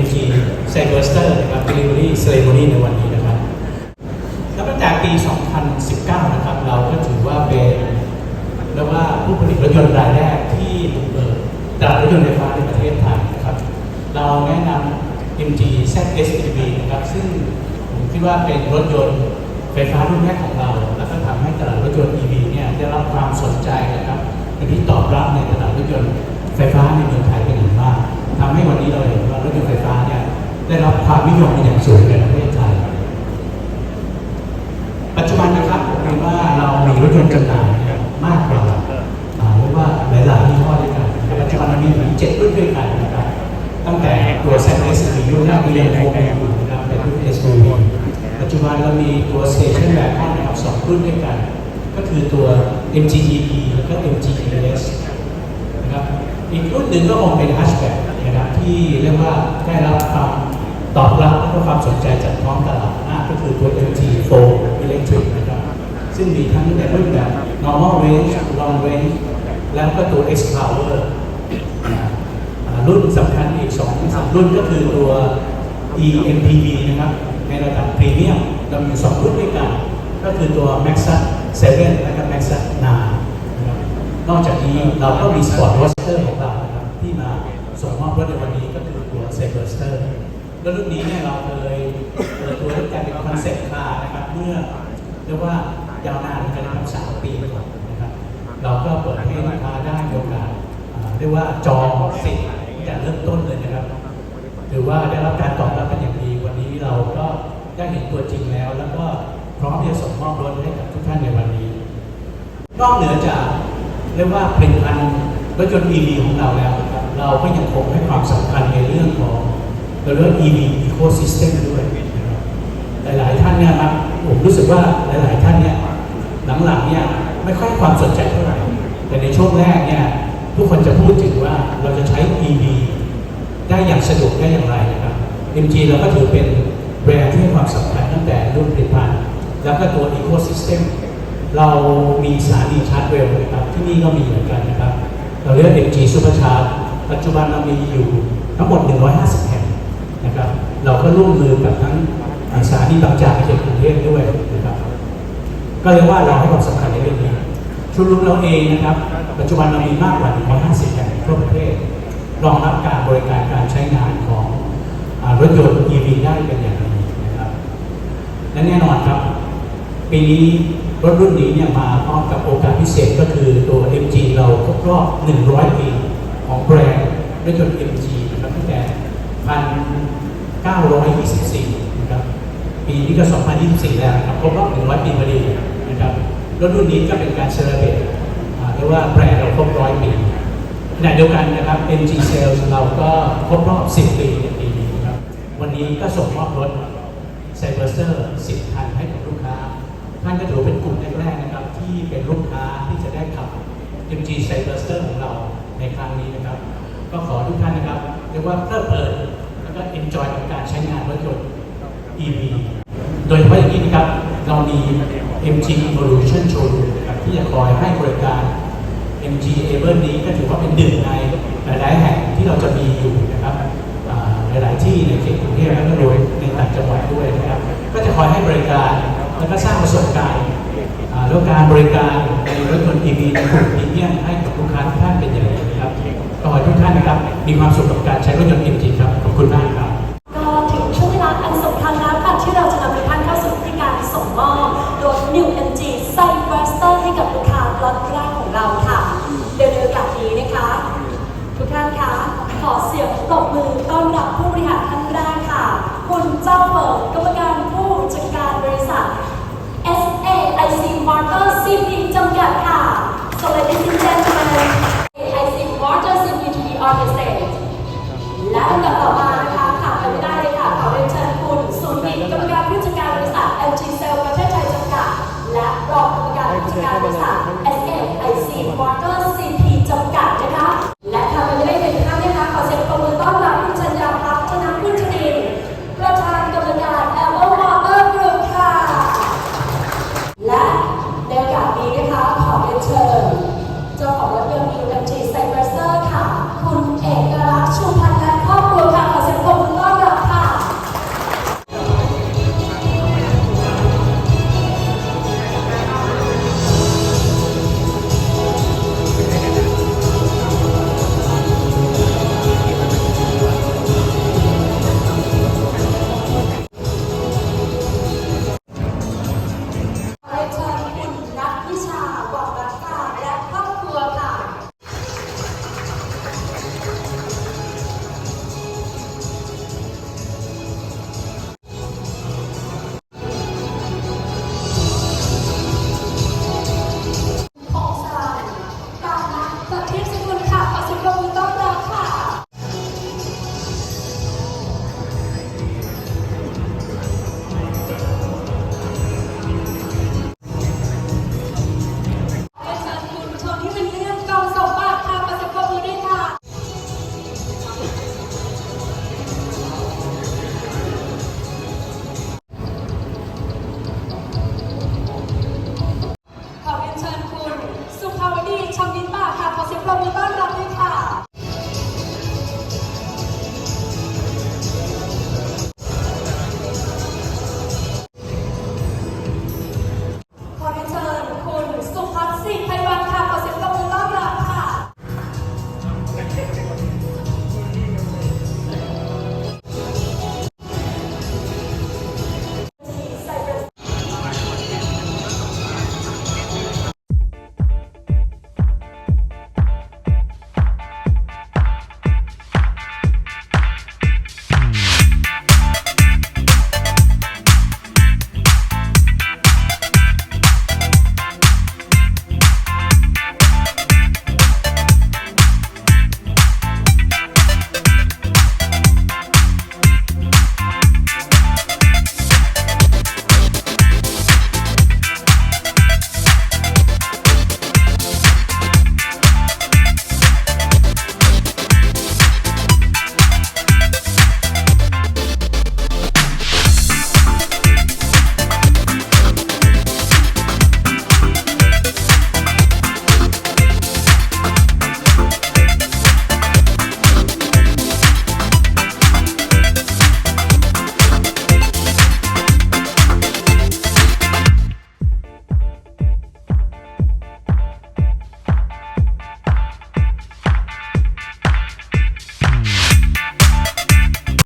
MG c y b e s t e r นะครับ Delivery Ceremony ในวันนี้นะครับแล้วตั้งแต่ปี 2019 นะครับ เราก็ถือว่าเป็นเรียกว่าผู้ผลิตรถยนต์รายแรกที่บุกเบิกตลาดรถยนต์ไฟฟ้าในประเทศไทยนะครับ เราแนะนำ MG ZSEV นะครับ ซึ่งผมคิดว่าเป็นรถยนต์ไฟฟ้ารุ่นแรกของเรา แล้วก็ทำให้ตลาดรถยนต์ EV เนี่ยได้รับความสนใจนะครับเป็นที่ตอบรับในตลาดรถยนต์ไฟฟ้าในเมืองไทย เป็นอย่างมากทำให้วันนี้เราเห็นว่ารถยนต์ไฟฟ้าเนี่ยได้รับความนิยมเป็นอย่างสูงในประเทศไทยปัจจุบันนะครับผมเห็นว่าเรามีรถยนต์จำหน่ายมากกว่าอ่าเรียกว่าหลายๆยี่ห้อด้วยกันปัจจุบันเรามีถึงเจ็ดรุ่นด้วยกันนะครับตั้งแต่ตัว z s u v รุ่นแรกที่เรียนโฟมอยู่นะครับเป็นรุ่น SUV ปัจจุบันเรามีตัว Station Wagon นะครับสองรุ่นด้วยกัน ก็คือตัว MG-EV แล้วก็ MG-ES นะครับอีกรุ่นหนึ่งก็คงเป็น hatchback นะที่เรียกว่าได้รับความตอบรับและความสนใจจากท้องตลาดมากก็คือตัว MG4 Electric นะครับซึ่งมีทั้งในรุ่นแบบ normal range long range แล้วก็ตัว X Power อ่ารุ่นสำคัญอีก2องสรุ่นก็คือตัว EMPV นะครับในระดับพรีเมียมเรามีสองรุ่นด้วยกัน ก็คือตัว Maxus 7 และก็ Maxus 9นะครับนอกจากนี้เราก็มี Sport Roadster ของเรานะครับที่มา ส่งมอบรถในวันนี้ก็คือตัว c y b e r s t e r แล้วรุ่นนี้เนี่ยเราเคยเปิดตัวด้วยการเป็นคอนเซ็ปต์คาร์นะครับเมื่อเรียกว่ายาวนานกันนะครับสามปีก่อนนะครับเราก็เปิดให้ลูกค้าได้โอกาสเรียกว่าจองสิทธิ์แต่เริ่มต้นเลยนะครับถือว่าได้รับการตอบรับเป็นอย่างดีวันนี้เราก็ได้เห็นตัวจริงแล้ว แล้วก็พร้อมที่จะส่งมอบรถให้กับทุกท่านในวันนี้ นอกเหนือจากเรียกว่าผลิตภัณฑ์รถยนต์ EV ของเราแล้ว เราก็ยังคงให้ความสำคัญในเรื่องของเราเรียกว่า EV ecosystem ด้วยนะครับหลายๆท่านเนี่ยครับผมรู้สึกว่าหลาย ๆ ท่านเนี่ยหลังๆเนี่ยไม่ค่อยความสนใจเท่าไหร่ แต่ในช่วงแรกเนี่ยทุกคนจะพูดถึงว่าเราจะใช้ EV ได้อย่างสะดวกได้อย่างไรนะครับ MG เราก็ถือเป็นแบรนด์ที่ให้ความสำคัญตั้งแต่รุ่นผลิตภัณฑ์แล้วก็ตัว ecosystem เรามีสถานีชาร์จเร็วนะครับที่นี่ก็มีเหมือนกันนะครับ เราเรียก MG Super Charge ปัจจุบันเรามีอยู่ทั้งหมด 150 แห่งนะครับ เราก็ร่วมมือกับทั้งสถานีบางจากเขตกรุงเทพด้วยนะครับ ก็เรียกว่าเราให้ความสำคัญในเรื่องนี้ชุมนุมเราเองนะครับ ปัจจุบันเรามีมากกว่า 150 แห่งทั่วประเทศ รองรับการบริการการใช้งานของอรถยนต์ EV ได้เป็นอย่างดีนะครับ และแน่นอนครับ ปีนี้รถรุ่นนี้เนี่ยมาพร้อมกับโอกาสพิเศษก็คือตัว MG เราครบรอบ 100 ปี ของแบรนด์รถยนต์ MG นะครับตั้งแต่1924นะครับปีนี้ก็ 2024 แล้วนะครับครบรอบ 100 ปีพอดีนะครับรถรุ่นนี้ก็เป็นการเซเลบรตเรียกว่าแบรนด์เราครบร้อยปีขณะเดียวกันนะครับ MG Sales เราก็ครบรอบ 10 ปีในปีนี้นะครับ วันนี้ก็ส่งมอบรถไซเบอร์เซอร์ 10 คันให้กับลูกค้า ท่านก็ถือเป็นกลุ่มแรกๆนะครับ ที่เป็นลูกค้าที่จะได้ขับ MG c y b e r s t e r ของเรา ในครั้งนี้นะครับ ก็ขอทุกท่านนะครับเรียกว่าเพลิดเพลินแล้วก็ enjoy กับการใช้งานรถยนต์ EV โดยเฉพาะอย่างนี้นะครับ เรามี MG Evolution Showroom นะครับที่จะคอยให้บริการ MG a b l e นี้ก็ถือว่าเป็นหนึ่งในหลายๆแห่งที่เราจะมีอยู่นะครับหลายๆที่ในเขตกรุงเทพและก็โดยในต่างจังหวัดด้วยนะครับ ก็จะคอยให้บริการแล้วก็สร้างประสบการณ์ แล้วการบริการในรถยนต์ EV ในกลุ่มพรีเมียให้กับลูกค้าทุกท่านเป็นอย่างดีนะครับก็ขอให้ทุกท่านนะครับมีความสุขกับการใช้รถยนต์ MG ครับขอบคุณมากครับก็ถึงช่วงเวลาอันสำคัญแล้วค่ะที่เราจะนำทุกท่านเข้าสู่พิธีการส่งมอบรถ New MG c y b e r s t e r ให้กับลูกค้ารถแรกของเราค่ะ เดี๋ยวในโอกาสนี้นะคะ ทุกท่านคะขอเสียงปรบมือต้อนรับผู้บริหารท่านแรกค่ะ คุณเจ้าเปิดกรรมการ SAIC Motor CP จำกัดค่ะ So ladies and gentlemen AIC Motor CP to be on the stage และลำดับต่อมา